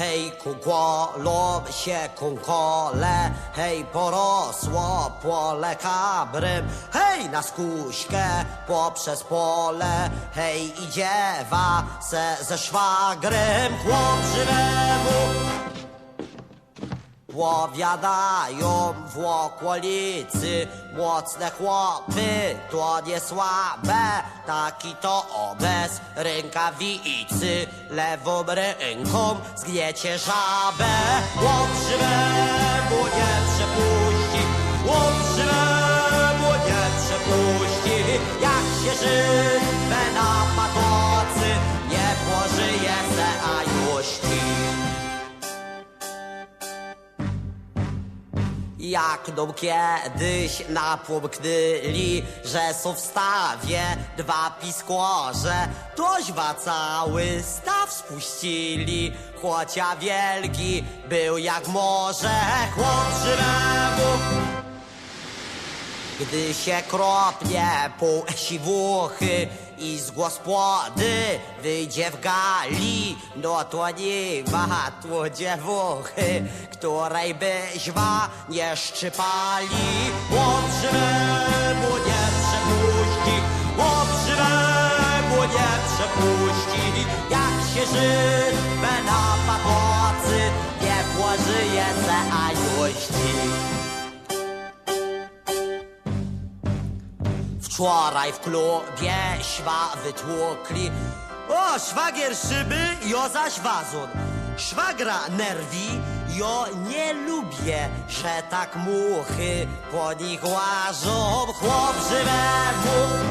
Hej, kukolo się kunkole, hej, porosło pole kabrym, hej, na skuśkę poprzez pole, hej, idziewa se ze szwagrem, chłop żywemu Powiadają w okolicy Mocne chłopy to nie słabe. Taki to bez rękawicy Lewą ręką zgniecie żabę. Żywemu nie przepuści Jak nam kiedyś napomknęli, że są w stawie dwa piskorze, toźwa cały staw spuścili, chocia wielki był jak morze, chłop. Gdy się kropnie pół siwuchy i z gospody wyjdzie w gali, no to nie ma tu dziewuchy, której byśmy nie szczypali. Chłop żywemu nie przepuści, chłop żywemu nie przepuści, jak się żywe na papocy, nie pożyje se, a Wczoraj w klubie śwa wytłukli. O, szwagier szyby, jo zaś wazon. Szwagra nerwi, jo nie lubię Że tak muchy po nich łażą. Chłop żywemu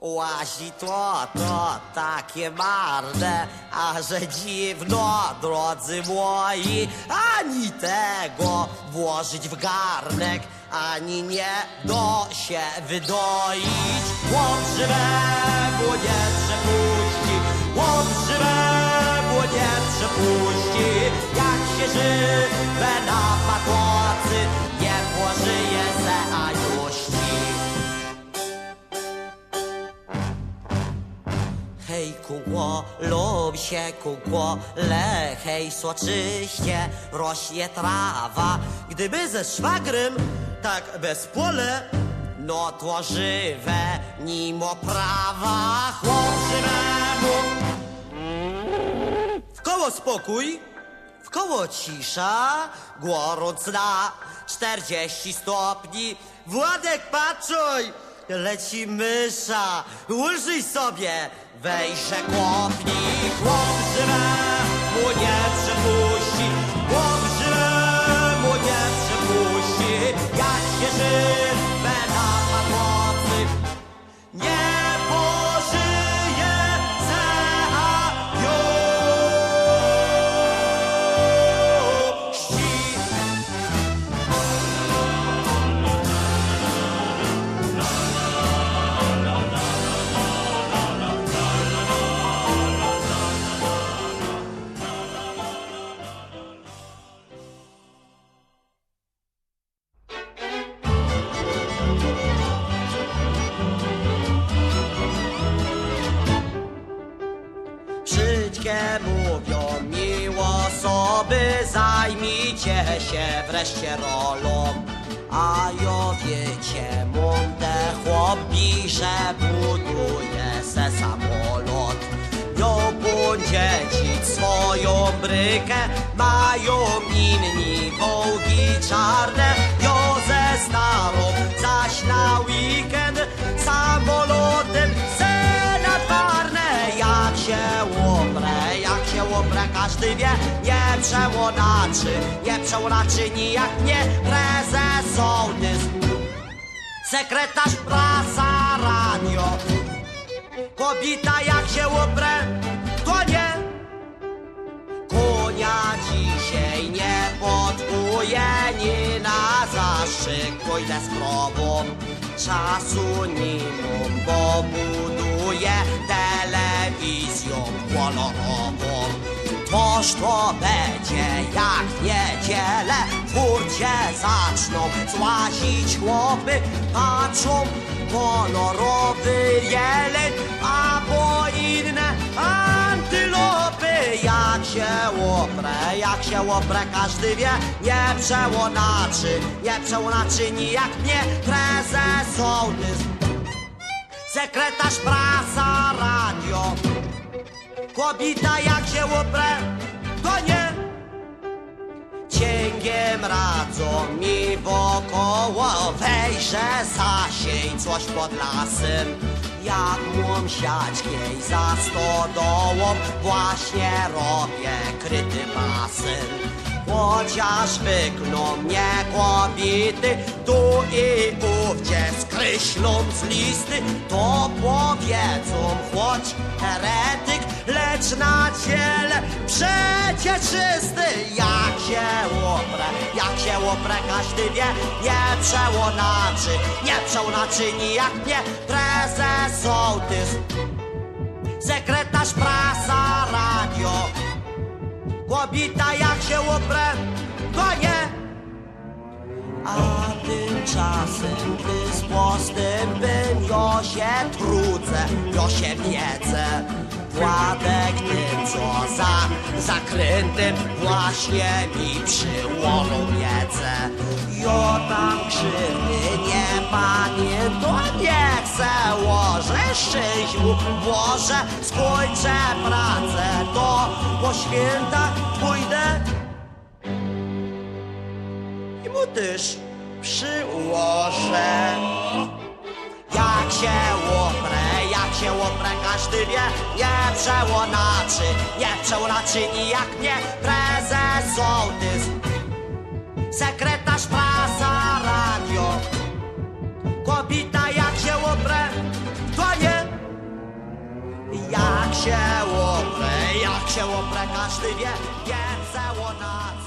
Łazi to, to takie marne, a że dziwno, drodzy moi, ani tego włożyć w garnek, ani nie do się wydoić. Chłop żywemu nie przepuści, chłop żywemu nie przepuści, jak się żywe na patocy, nie pożyje se, a już ci. Hej kukło, lub się kukło, le hej soczyście rośnie trawa. Gdyby ze szwagrem tak bez pole, no to żywe nimo prawa. Chłop. W koło spokój, w koło cisza, gorąc na 40 stopni. Władek, patrzuj, leci mysza, ulżyj sobie, wejsze kopnij. Chłop żywemu nie zajmijcie się wreszcie rolą. A jo wiecie, mąte chłopi, że buduje se samolot. Jo dzieci swoją brykę, mają inni wołgi czarne. Jo ze starą zaś na weekend łoprę, każdy wie, nie przełonaczy, nie przełonaczy nijak nie prezes sołtys. Sekretarz prasa radio, kobita jak się łoprę, to nie. Konia dzisiaj nie podkuje, nie na zaszyk pójdę z krową. Czasu nie mam, bo buduję telewizją kolorową. Toż to będzie jak niedzielę. W furcie zaczną złazić chłopy Patrzą kolorowy jeleń Albo inne antylopy. Jak się oprę, jak się oprę każdy wie. Nie przełonaczy, nie przełonaczy nijak mnie Prezes sołtys Sekretarz prasa radio. Kobita jak się oprę, to nie Cięgiem radzą mi wokoło. Wejrzę zasiej coś pod lasem. Jak młom siać kiej za stodołą Właśnie robię kryty basen Chociaż wykną mnie kobity Tu i ówdzie skreślą z listy To powiedzą choć heretyk Lecz na ciele przecie czysty Jak się oprę, jak się oprę każdy wie Nie przełonaczy, nie przełonaczy nijak mnie Prezes sołtys Sekretarz prasa radio Kobita jak się oprę, to nie A tymczasem, gdy z postępem jo się trudzę, jo się wiedzę Władek tym, co za zakrętem właśnie mi przyłożą wiedzę Jo tam krzywdy nie pamiętam, nie chcę łoże szczęść mu. Włożę Skończę pracę, to po świętach pójdę. I mu też przyłożę. Jak się oprę, jak się oprę, każdy wie, nie przełonaczy, nie przełonaczy nijak mnie prezes sołtys, sekretarz prasa radio. Kobita jak się oprę, to nie. Jak się oprę, jak się oprę, każdy wie, nie przełonaczy,